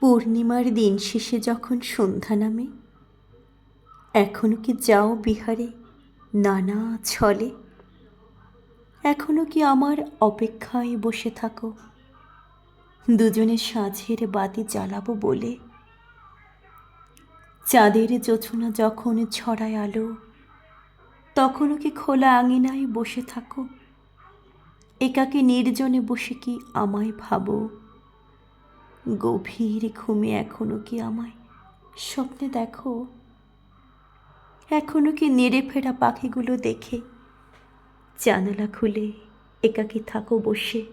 পূর্ণিমার দিন শেষে যখন সন্ধ্যা নামে, এখনও কি যাও বিহারে নানা ছলে? এখনও কি আমার অপেক্ষায় বসে থাকো? দুজনে সাঁঝের বাতি জ্বালাবো বলে। চাঁদের জোছনা যখন ছড়ায় আলো তখনও কি খোলা আঙিনায় বসে থাকো? একাকে নির্জনে বসে কি আমায় ভাবো? গভীর ঘুমে এখনও কি আমায় স্বপ্নে দেখো? এখনও কি নেড়ে ফেরা পাখিগুলো দেখে? জানালা খুলে একাকি থাকো বসে।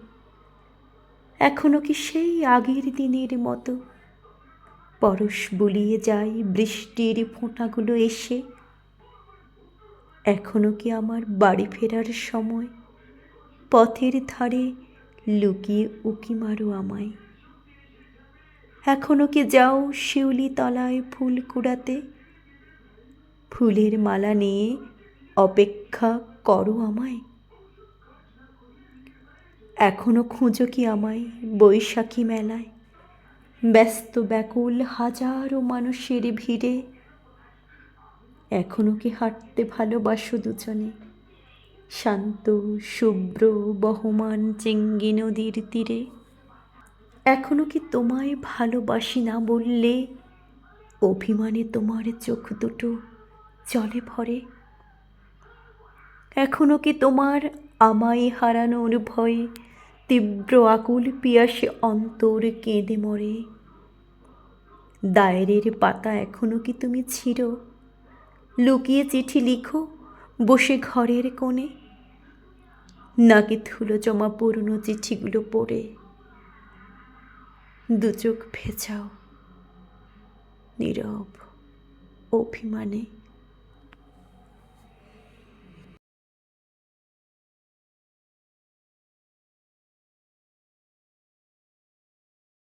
এখনও কি সেই আগের দিনের মতো? পরশ বুলিয়ে যায় বৃষ্টির ফোঁটাগুলো এসে। এখনও কি আমার বাড়ি ফেরার সময়? পথের ধারে লুকিয়ে উকি মারো আমায়। এখনও কি যাও শিউলি তলায় ফুল কুড়াতে? ফুলের মালা নিয়ে অপেক্ষা করো আমায়। এখনও খুঁজো কি আমায় বৈশাখী মেলায়? ব্যস্ত ব্যাকুল হাজারো মানুষের ভিড়ে। এখনও কি হাঁটতে ভালোবাসো দুজনে? শান্ত, শুভ্র, বহমান চেঙ্গি নদীর তীরে। এখনও কি তোমায় ভালোবাসি না বললে? অভিমানে তোমার চোখ দুটো জলে ভরে। এখনও কি তোমার আমায় হারানোর ভয়ে তীব্র আকুল পিয়াসে অন্তর কেঁদে মরে? দায়েরের পাতা এখনও কি তুমি ছিঁড়ো? লুকিয়ে চিঠি লিখো বসে ঘরের কোণে। নাকি ধুলো জমা পুরনো চিঠিগুলো পড়ে? দু চোখ ভেজাও। নীরব অভিমানে